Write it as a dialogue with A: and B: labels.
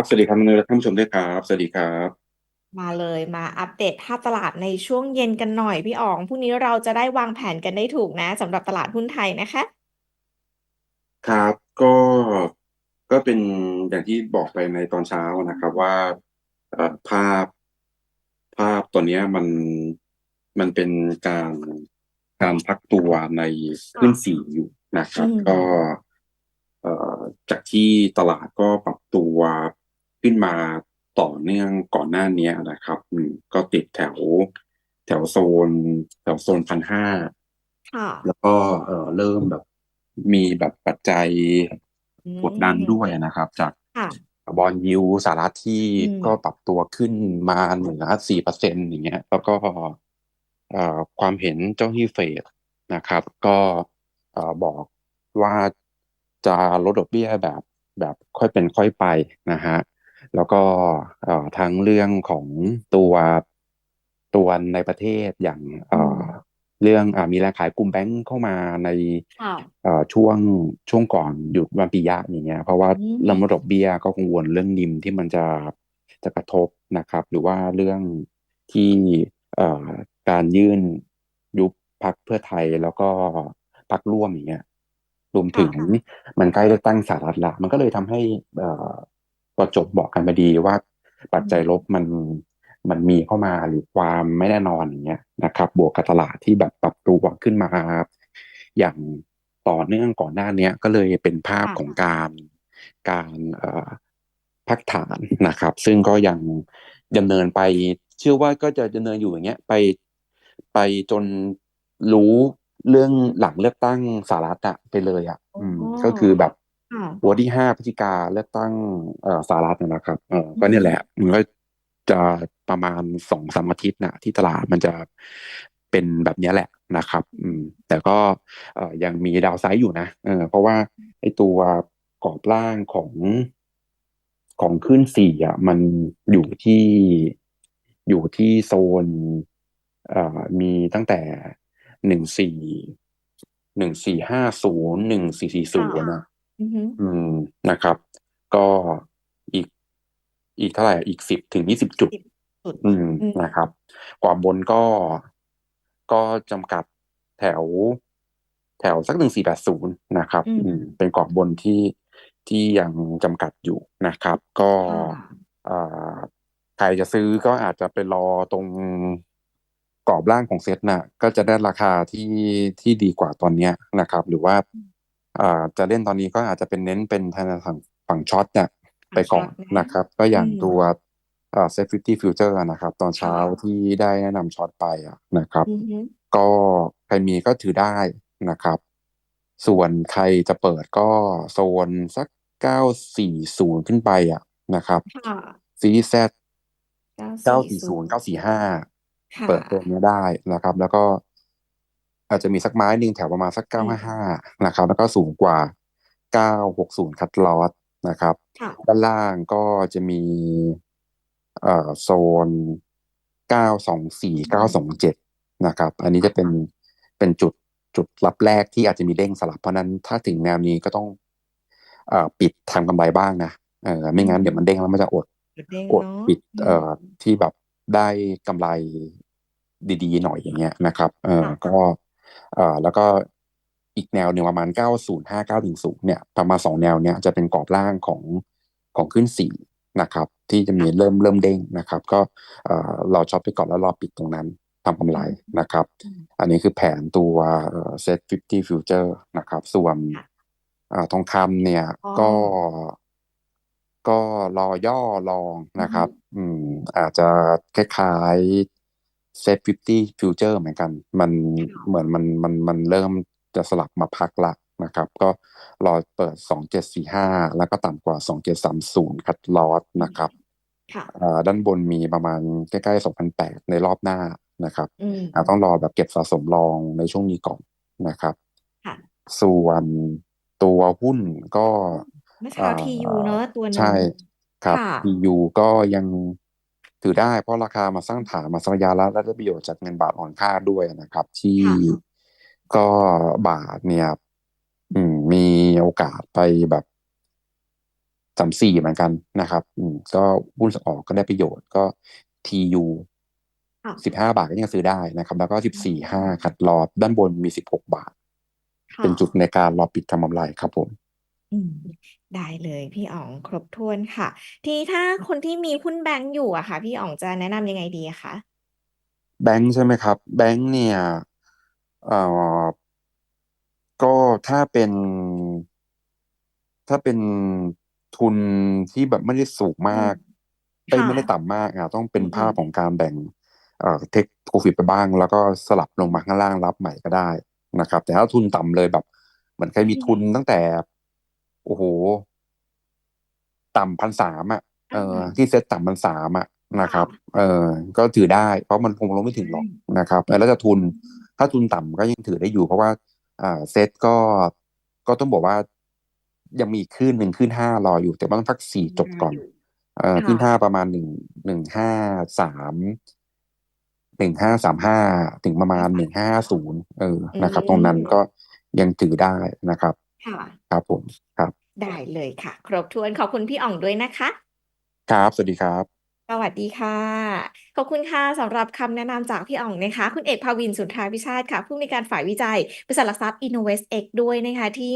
A: บสวัสดีครับน้องเนยและท่านผู้ชมด้วยครับ สวัสดีครับ
B: มาเลยมาอัปเดตภาพตลาดในช่วงเย็นกันหน่อยพี่อ๋องพรุ่งนี้เราจะได้วางแผนกันได้ถูกนะสำหรับตลาดหุ้นไทยนะคะ
A: ครับก็ก็เป็นอย่างที่บอกไปในตอนเช้านะครับว่าเอ่อภาพภาพตัวเนี้ยมันมันเป็นการการพักตัวในขึ้นสี่อยู่นะครับ
B: อืม
A: ก็เอ่อจากที่ตลาดก็ปรับตัว ขึ้นมาต่อเนื่องก่อนหน้านี้นะครับอืมก็ติดแถวแถวโซน แถวโซนพันห้า
B: ค่ะ
A: แล้วก็เอ่อเริ่มแบบมีแบบปัจจัย
B: อืม
A: กดดันด้วยนะครับ จาก
B: ค่ะ
A: บอลยูสหรัฐที่
B: อืม
A: ก็ปรับตัวขึ้นมาเหนือสี่เปอร์เซ็นอย่างเงี้ย แล้วก็เอ่อความเห็นเจ้าหน้าที่เฟดนะครับ ก็เอ่อบอกว่าจะลดดอกเบี้ยแบบแบบค่อยเป็นค่อยไปนะฮะ แล้วก็เอ่อทั้งเรื่องของตัวตัวในประเทศอย่างเอ่อเรื่องอ่ามีแรงขายกลุ่มแบงก์เข้ามาใน
B: ค่ะ
A: เอ่อช่วงช่วงก่อนหยุดวันปียะอย่างเงี้ย เพราะว่า
B: อืม
A: เรื่องดอกเบี้ยก็กังวลเรื่องนิมที่มันจะจะกระทบนะครับ หรือว่าเรื่องที่เอ่อการยื่นยุบพักเพื่อไทยแล้วก็พักร่วมอย่างเงี้ยรวมถึงมันใกล้เลือกตั้งสหรัฐละมันก็เลยทำให้เอ่อ ประจบบอกกันมาดีว่าปัจจัยลบมันมันมีเข้ามาหรือความไม่แน่นอนอย่างเงี้ยนะครับ บวกกับตลาดที่แบบปรับตัวขึ้นมา อย่างต่อเนื่องก่อนหน้าเนี้ยก็เลยเป็นภาพ
B: ค่ะ
A: ของการการเอ่อพักฐานนะครับ ซึ่งก็ยังดำเนินไป เชื่อว่าก็จะดำเนินอยู่อย่างเงี้ยไปไปจนรู้เรื่องหลังเลือกตั้งสหรัฐอะไปเลยอะอืม
B: อ๋อ
A: ก็คือแบบ
B: ค่ะ
A: วันที่ห้าพฤศจิกาเลือกตั้งเอ่อสหรัฐนะครับเออก็
B: อืม
A: เนี่ยแหละมันก็จะประมาณสองสามอาทิตย์นะที่ตลาดมันจะเป็นแบบเนี้ยแหละนะครับอืมแต่ก็เอ่อยังมีดาวไซด์อยู่นะเออเพราะว่าไอ้ตัวกรอบล่างของของขึ้นสี่อะมันอยู่ที่อยู่ที่โซนเอ่อมีตั้งแต่หนึ่งสี่หนึ่งสี่ห้าศูนย์หนึ่งสี่สี่ศูนย์นะ
B: อือฮึ
A: อืม นะครับ ก็อีก อีกเท่าไหร่อีกสิบถึงยี่สิบจุด
B: สุด
A: อืม
B: อืม
A: นะครับ กว่าบนก็ ก็จำกัดแถว แถวสักหนึ่งสี่แปดศูนย์นะครับ
B: อืม
A: อืมเป็นกรอบบนที่ ที่ยังจำกัดอยู่นะครับ ก็
B: ค่ะ
A: อ่า ใครจะซื้อก็อาจจะไปรอตรงกรอบล่างของเซ็ตน่ะ ก็จะได้ราคาที่ ที่ดีกว่าตอนเนี้ยนะครับ หรือว่าอ่า จะเล่นตอนนี้ก็อาจจะเป็นเน้นเป็นทางฝั่งฝั่งช็อตเนี่ยไปก่อน
B: ช็อตนะ
A: นะครับ ก็อย่าง
B: อืม
A: ตัวอ่าเซฟฟิตี้ฟิวเจอร์นะครับ ตอนเช้า
B: ค่ะ
A: ที่ได้แนะนำช็อตไปอะนะครับ
B: อือฮึ
A: ก็ใครมีก็ถือได้นะครับ ส่วนใครจะเปิดก็โซนสักเก้าสี่ศูนย์ขึ้นไปอะนะครับ
B: ค่ะ
A: ซีรีส์แซด
B: เก้า
A: เก้า
B: สี่
A: สี่
B: ศู
A: ศู
B: น
A: น
B: ย์
A: ย์เก้าสี่ห้า
B: ค่ะ
A: เปิดตัวเนี้ยได้นะครับ แล้วก็ อาจจะมีสักไม้หนึ่งแถวประมาณสักเก้าห้าห้านะครับ แล้วก็สูงกว่าเก้าหกศูนย์คัดลอสนะครับ
B: ค่ะ
A: ด้านล่างก็จะมีเอ่อโซนเก้าสองสี่เก้าสองเจ็ดนะครับ อันนี้จะเป็นเป็นจุดจุดรับแรกที่อาจจะมีเด้งสลับเพราะฉะนั้นถ้าถึงแนวนี้ก็ต้องเอ่อปิดทำกำไรบ้างนะเออไม่งั้นเดี๋ยวมันเด้งแล้วมันจะอด
B: เด้ง
A: อด
B: เนาะ
A: ปิด
B: อืม
A: เอ่อที่แบบได้กำไรดีๆหน่อยอย่างเงี้ยนะครับ เออ
B: ค่ะ
A: ก็เอ่อ แล้วก็อีกแนวหนึ่งประมาณเก้าศูนย์ห้าเก้าถึงศูนย์เนี่ยประมาณสองแนวเนี้ยจะเป็นกรอบล่างของของขึ้นสี่นะครับ ที่จะมีเริ่มเริ่มเด้งนะครับ ก็เอ่อเราช็อตไปก่อนแล้วรอปิดตรงนั้นทำกำไรนะครับ
B: อืม
A: อันนี้คือแผนตัวเซ็ต50 future นะครับ ส่วน
B: ค่ะ
A: อ่าทองคำเนี่ย
B: อ๋อ
A: ก็ก็รอย่อลองนะครับ อืมอาจจะคล้ายๆ เซ็ต50 future เหมือนกัน มันเหมือนมันมันมันเริ่มจะสลับมาพักละนะครับ ก็รอเปิด 2745 แล้วก็ต่ำกว่า 2730 คัดลอสนะครับ
B: ค่ะ
A: อ่าด้านบนมีประมาณใกล้ๆ 2,008 ในรอบหน้านะครับ
B: อืม
A: อ่าต้องรอแบบเก็บสะสมรองในช่วงนี้ก่อนนะครับ
B: ค่ะ
A: ส่วนตัวหุ้นก็
B: เมื่อเช้า
A: อ่า
B: TU เนอะตัวหนึ่ง
A: ใช่ครับ
B: ค่ะ
A: TU ก็ยัง ถือได้เพราะราคามาสร้างฐานมาสักระยะแล้วและได้ประโยชน์จากเงินบาทอ่อนค่าด้วยนะครับ ที่
B: ค่ะ
A: ก็บาทเนี่ยอืมมีโอกาสไปแบบสามสี่เหมือนกันนะครับ อืม ก็หุ้นส่งออกก็ได้ประโยชน์ก็ TU
B: ค่ะ
A: สิบห้าบาทก็ยังซื้อได้นะครับ แล้วก็สิบสี่ห้าคัดรอบด้านบนมีสิบหกบาท
B: ค่ะ
A: เป็นจุดในการรอปิดทำกำไรครับผม
B: อืม ได้เลยพี่อ๋องครบถ้วนค่ะ ทีนี้ถ้าคนที่มีหุ้นแบงก์อยู่อะค่ะ พี่อ๋องจะแนะนำยังไงดีอะคะ
A: แบงค์ใช่ไหมครับ แบงค์เนี่ยเอ่อก็ถ้าเป็น ถ้าเป็นทุนที่แบบไม่ได้สูงมากไม่
B: ค่ะ
A: ไม่ได้ต่ำมากอะต้องเป็น
B: อืม
A: ภาพของการแบ่งเอ่อเทคโปรฟิตไปบ้าง แล้วก็สลับลงมาข้างล่างรับใหม่ก็ได้นะครับ แต่ถ้าทุนต่ำเลยแบบเหมือนใครมีทุนตั้งแต่ โอ้โห ต่ำพันสามอะ เออ
B: อ่า
A: ที่เซ็ตต่ำพันสามอะนะครับ
B: ค่ะ
A: เออก็ถือได้ เพราะมันคงลงไม่ถึงหรอกนะครับ แล้วจะทุน ถ้าทุนต่ำก็ยังถือได้อยู่ เพราะว่าอ่าเซ็ตก็ก็ต้องบอกว่า ยังมีขึ้นหนึ่งขึ้นห้ารออยู่ แต่ว่าต้องพักสี่จบก่อน เอ่อ
B: ค่ะ
A: ขึ้นห้าประมาณหนึ่งหนึ่งห้าสามหนึ่งห้าสามห้าถึงประมาณหนึ่งห้าศูนย์เออนะครับ ตรงนั้นก็ยังถือได้นะครับ
B: ค่ะ
A: ครับผม ครับ
B: ได้เลยค่ะ ครบถ้วนขอบคุณพี่อ๋องด้วยนะคะ
A: ครับ สวัสดีครับ
B: สวัสดีค่ะ ขอบคุณค่ะสำหรับคำแนะนำจากพี่อ๋องนะคะ คุณเอกภาวินสุนทราวิชาติค่ะ ผู้อำนวยการฝ่ายวิจัย บริษัทหลักทรัพย์ Innovest X ด้วยนะคะที่